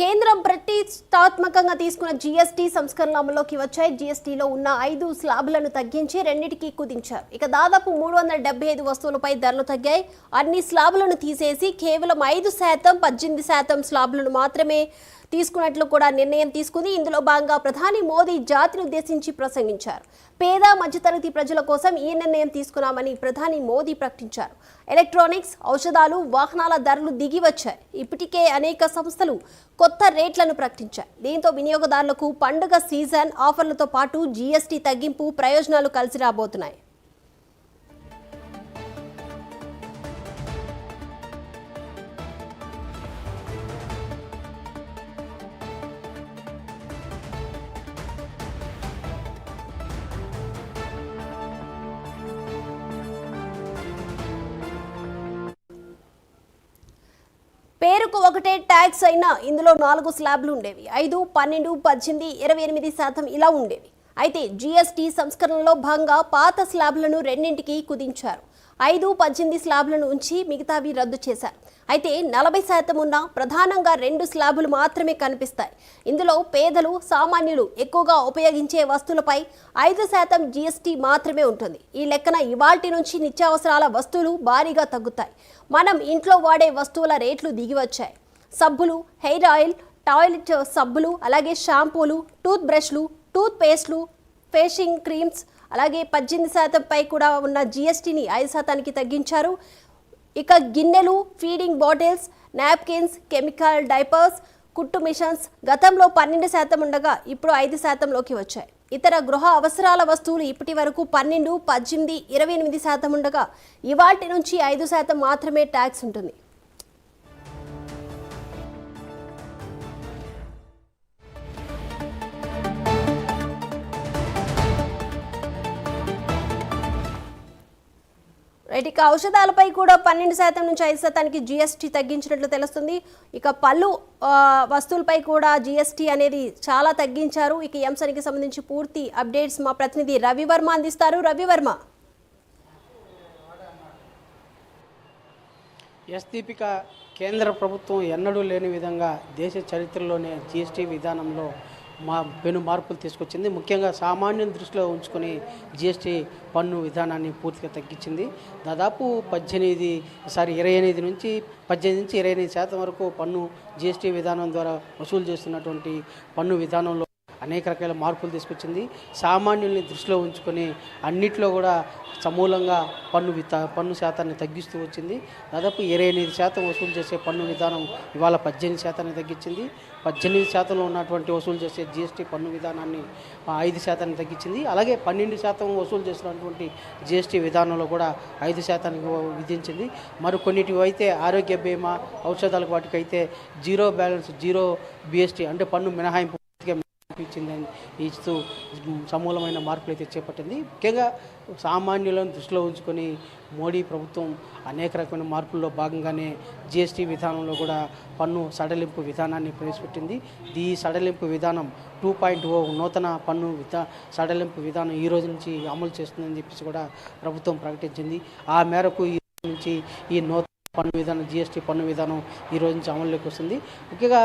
కేంద్రం ప్రతిష్టాత్మకంగా తీసుకున్న జీఎస్టీ సంస్కరణలు అమల్లోకి వచ్చాయి. జీఎస్టీలో ఉన్న ఐదు స్లాబులను తగ్గించి రెండింటికి కుదించారు. ఇక దాదాపు మూడు వందల డెబ్బై ఐదు వస్తువులపై ధరలు తగ్గాయి. అన్ని స్లాబులను తీసేసి కేవలం ఐదు శాతం పద్దెనిమిది శాతం స్లాబులను మాత్రమే తీసుకున్నట్లు కూడా నిర్ణయం తీసుకుంది. ఇందులో భాగంగా ప్రధాని మోదీ జాతిని ఉద్దేశించి ప్రసంగించారు. పేద మధ్యతరగతి ప్రజల కోసం ఈ నిర్ణయం తీసుకున్నామని ప్రధాని మోదీ ప్రకటించారు. ఎలక్ట్రానిక్స్ ఔషధాలు వాహనాల ధరలు దిగి వచ్చాయి. ఇప్పటికే అనేక సంస్థలు కొత్త రేట్లను ప్రకటించాయి. దీంతో వినియోగదారులకు పండుగ సీజన్ ఆఫర్లతో పాటు జీఎస్టీ తగ్గింపు ప్రయోజనాలు కలిసి రాబోతున్నాయి. పేరుకు ఒకటే ట్యాక్స్ అయినా ఇందులో నాలుగు స్లాబ్లు ఉండేవి. ఐదు పన్నెండు పద్దెనిమిది ఇరవై ఎనిమిది శాతం ఇలా ఉండేవి. అయితే జీఎస్టీ సంస్కరణలో భాగంగా పాత స్లాబ్లను రెండింటికి కుదించారు. ఐదు పద్దెనిమిది స్లాబ్లను ఉంచి మిగతావి రద్దు చేశారు. అయితే నలభై శాతం ఉన్న ప్రధానంగా రెండు స్లాబులు మాత్రమే కనిపిస్తాయి. ఇందులో పేదలు సామాన్యులు ఎక్కువగా ఉపయోగించే వస్తువులపై ఐదు శాతం జీఎస్టీ మాత్రమే ఉంటుంది. ఈ లెక్కన ఇవాల్టి నుంచి నిత్యావసరాల వస్తువులు భారీగా తగ్గుతాయి. మనం ఇంట్లో వాడే వస్తువుల రేట్లు దిగివచ్చాయి. సబ్బులు హెయిర్ ఆయిల్ టాయిలెట్ సబ్బులు అలాగే షాంపూలు టూత్ బ్రష్లు టూత్ పేస్ట్లు ఫేషింగ్ క్రీమ్స్ అలాగే పద్దెనిమిది శాతం పై కూడా ఉన్న జీఎస్టీని ఐదు శాతానికి తగ్గించారు. ఇక గిన్నెలు feeding bottles napkins chemical diapers కుట్టు మిషన్స్ గతంలో పన్నెండు శాతం ఉండగా ఇప్పుడు ఐదు శాతంలోకి వచ్చాయి. ఇతర గృహ అవసరాల వస్తువులు ఇప్పటి వరకు పన్నెండు పద్దెనిమిది ఇరవై ఎనిమిది శాతం ఉండగా ఇవాటి నుంచి ఐదు శాతం మాత్రమే ట్యాక్స్ ఉంటుంది. ఇక ఔషధాలపై కూడా పన్నెండు శాతం నుంచి ఐదు శాతానికి జీఎస్టీ తగ్గించినట్లు తెలుస్తుంది. ఇక పళ్ళు వస్తువులపై కూడా జీఎస్టీ అనేది చాలా తగ్గించారు. ఇక ఈ అంశానికి సంబంధించి పూర్తి అప్డేట్స్ మా ప్రతినిధి రవివర్మ అందిస్తారు. రవివర్మ. ఎస్ దీపిక కేంద్ర ప్రభుత్వం ఎన్నడూ లేని విధంగా దేశ చరిత్రలోనే జిఎస్టీ విధానంలో మా పెను మార్పులు తీసుకొచ్చింది. ముఖ్యంగా సామాన్యం దృష్టిలో ఉంచుకొని జిఎస్టీ పన్ను విధానాన్ని పూర్తిగా తగ్గించింది. దాదాపు పద్దెనిమిది సారీ ఇరవై ఎనిమిది నుంచి పద్దెనిమిది నుంచి ఇరవై ఎనిమిది శాతం వరకు పన్ను జిఎస్టీ విధానం ద్వారా వసూలు చేస్తున్నటువంటి పన్ను విధానంలో అనేక రకాల మార్పులు తీసుకొచ్చింది. సామాన్యుల్ని దృష్టిలో ఉంచుకొని అన్నిట్లో కూడా సమూలంగా పన్ను విత పన్ను శాతాన్ని తగ్గిస్తూ వచ్చింది. దాదాపు ఇరవై ఎనిమిది శాతం వసూలు చేసే పన్ను విధానం ఇవాళ పద్దెనిమిది శాతాన్ని తగ్గించింది. పద్దెనిమిది శాతంలో ఉన్నటువంటి వసూలు చేసే జిఎస్టీ పన్ను విధానాన్ని ఐదు శాతాన్ని తగ్గించింది. అలాగే పన్నెండు శాతం వసూలు చేసినటువంటి జిఎస్టీ విధానంలో కూడా ఐదు శాతానికి విధించింది. మరికొన్నిటివి అయితే ఆరోగ్య బీమా ఔషధాలకు వాటికైతే జీరో బ్యాలెన్స్ జీరో బిఎస్టీ అంటే పన్ను మినహాయింపు పూర్తిగా ఇస్తూ సమూలమైన మార్పులు అయితే చేపట్టింది. ముఖ్యంగా సామాన్యులను దృష్టిలో ఉంచుకొని మోడీ ప్రభుత్వం అనేక రకమైన మార్పుల్లో భాగంగానే జిఎస్టీ విధానంలో కూడా పన్ను సడలింపు విధానాన్ని ప్రవేశపెట్టింది. ఈ సడలింపు విధానం టూ పాయింట్ ఓ నూతన పన్ను విధా సడలింపు విధానం ఈ రోజు నుంచి అమలు చేస్తుందని చెప్పేసి కూడా ప్రభుత్వం ప్రకటించింది. ఆ మేరకు ఈ రోజు నుంచి ఈ నూతన పన్ను విధానం జిఎస్టీ పన్ను విధానం ఈ రోజు నుంచి అమల్లోకి వస్తుంది. ముఖ్యంగా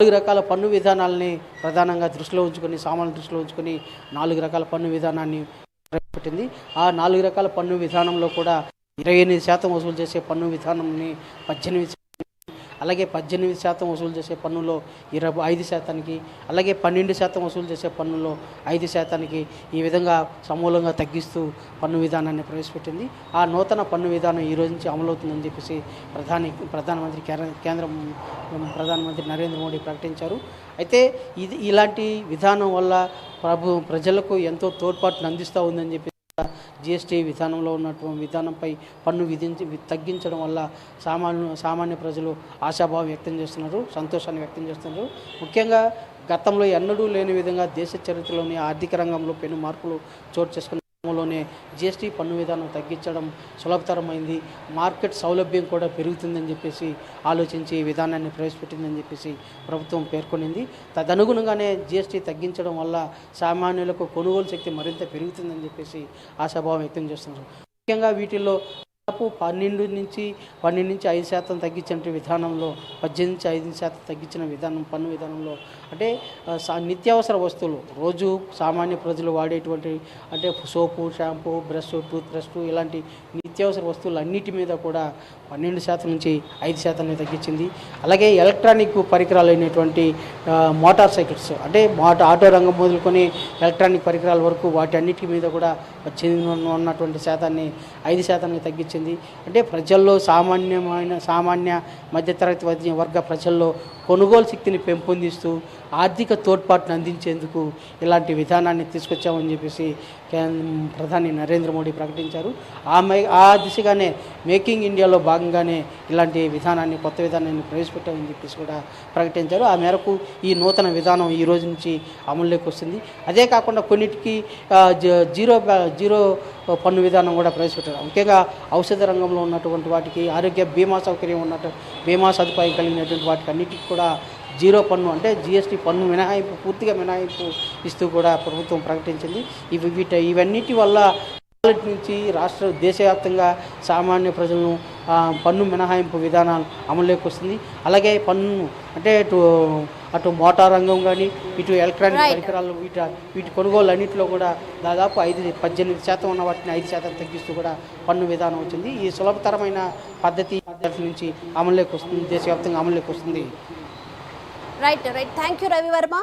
నాలుగు రకాల పన్ను విధానాలని ప్రధానంగా దృష్టిలో ఉంచుకొని సామాన్లు దృష్టిలో ఉంచుకొని నాలుగు రకాల పన్ను విధానాన్ని ప్రవేశపెట్టింది ఆ నాలుగు రకాల పన్ను విధానంలో కూడా ఇరవై ఎనిమిది శాతం వసూలు చేసే పన్ను విధానాన్ని పద్దెనిమిది అలాగే పద్దెనిమిది శాతం వసూలు చేసే పన్నులో ఇరవై ఐదు శాతానికి అలాగే పన్నెండు శాతం వసూలు చేసే పన్నులో ఐదు శాతానికి ఈ విధంగా సమూలంగా తగ్గిస్తూ పన్ను విధానాన్ని ప్రవేశపెట్టింది. ఆ నూతన పన్ను విధానం ఈ రోజు నుంచి అమలవుతుందని చెప్పేసి ప్రధాని ప్రధానమంత్రి కేర- కేంద్రం ప్రధానమంత్రి నరేంద్ర మోడీ ప్రకటించారు. అయితే ఇది ఇలాంటి విధానం వల్ల ప్రభు ప్రజలకు ఎంతో తోడ్పాటును అందిస్తూ ఉందని చెప్పి జిఎస్టీ విధానంలో ఉన్నటువంటి విధానంపై పన్ను విధించి తగ్గించడం వల్ల సామాన్య సామాన్య ప్రజలు ఆశాభావం వ్యక్తం చేస్తున్నారు సంతోషాన్ని వ్యక్తం చేస్తున్నారు. ముఖ్యంగా గతంలో ఎన్నడూ లేని విధంగా దేశ చరిత్రలోని ఆర్థిక రంగంలో పెను మార్పులు చోటు చేసుకున్నారు లోనే జిఎస్టీ పన్ను విధానం తగ్గించడం సులభతరమైంది. మార్కెట్ సౌలభ్యం కూడా పెరుగుతుందని చెప్పేసి ఆలోచించి ఈ విధానాన్ని ప్రవేశపెట్టిందని చెప్పేసి ప్రభుత్వం పేర్కొనింది. తదనుగుణంగానే జిఎస్టీ తగ్గించడం వల్ల సామాన్యులకు కొనుగోలు శక్తి మరింత పెరుగుతుందని చెప్పేసి ఆశాభావం వ్యక్తం చేస్తున్నారు. ముఖ్యంగా వీటిల్లో దాదాపు పన్నెండు నుంచి పన్నెండు నుంచి ఐదు శాతం తగ్గించిన విధానంలో పద్దెనిమిది నుంచి ఐదు శాతం తగ్గించిన విధానం పన్ను విధానంలో అంటే నిత్యావసర వస్తువులు రోజు సామాన్య ప్రజలు వాడేటువంటి అంటే soap shampoo brush tooth brush ఇలాంటి నిత్యావసర వస్తువులు అన్నిటి మీద కూడా పన్నెండు శాతం నుంచి ఐదు శాతాన్ని తగ్గించింది. అలాగే ఎలక్ట్రానిక్ పరికరాలు అయినటువంటి మోటార్ సైకిల్స్ అంటే మోటార్ ఆటో రంగం మొదలుకొని ఎలక్ట్రానిక్ పరికరాల వరకు వాటి అన్నిటి మీద కూడా పద్దెనిమిది ఉన్నటువంటి శాతాన్ని ఐదు శాతానికి తగ్గించింది. అంటే ప్రజల్లో సామాన్యమైన సామాన్య మధ్యతరగతి వర్గ ప్రజల్లో కొనుగోలు శక్తిని పెంపొందిస్తూ ఆర్థిక తోడ్పాటును అందించేందుకు ఇలాంటి విధానాన్ని తీసుకొచ్చామని చెప్పేసి కేంద్ర ప్రధాని నరేంద్ర మోడీ ప్రకటించారు. ఆ ఆ దిశగానే మేకింగ్ ఇండియాలో భాగంగానే ఇలాంటి విధానాన్ని కొత్త విధానాన్ని ప్రవేశపెట్టామని చెప్పేసి కూడా ప్రకటించారు. ఆ మేరకు ఈ నూతన విధానం ఈ రోజు నుంచి అమల్లోకి వస్తుంది. అదే కాకుండా కొన్నిటికి జీరో జీరో పన్ను విధానం కూడా ప్రవేశపెట్టారు. ముఖ్యంగా ఔషధ రంగంలో ఉన్నటువంటి వాటికి ఆరోగ్య బీమా సౌకర్యం ఉన్నట్టు బీమా సదుపాయం కలిగినటువంటి వాటికి అన్నిటికీ కూడా జీరో పన్ను అంటే జిఎస్టీ పన్ను మినహాయింపు పూర్తిగా మినహాయింపు ఇస్తూ కూడా ప్రభుత్వం ప్రకటించింది. ఇవి వీట ఇవన్నిటి వల్ల నుంచి రాష్ట్ర దేశవ్యాప్తంగా సామాన్య ప్రజలను పన్ను మినహాయింపు విధానాలు అమలులోకి వస్తుంది. అలాగే పన్ను అంటే ఇటు అటు మోటార్ రంగం కానీ ఇటు ఎలక్ట్రానిక్. పరికరాలు వీటి వీటి కొనుగోలు అన్నింటిలో కూడా దాదాపు ఐదు పద్దెనిమిది శాతం ఉన్న వాటిని ఐదు శాతం తగ్గిస్తూ కూడా పన్ను విధానం వచ్చింది. ఈ సులభతరమైన పద్ధతి పద్ధతి నుంచి అమలులోకి వస్తుంది దేశవ్యాప్తంగా అమలులోకి వస్తుంది. Right right. Thank you Ravivarma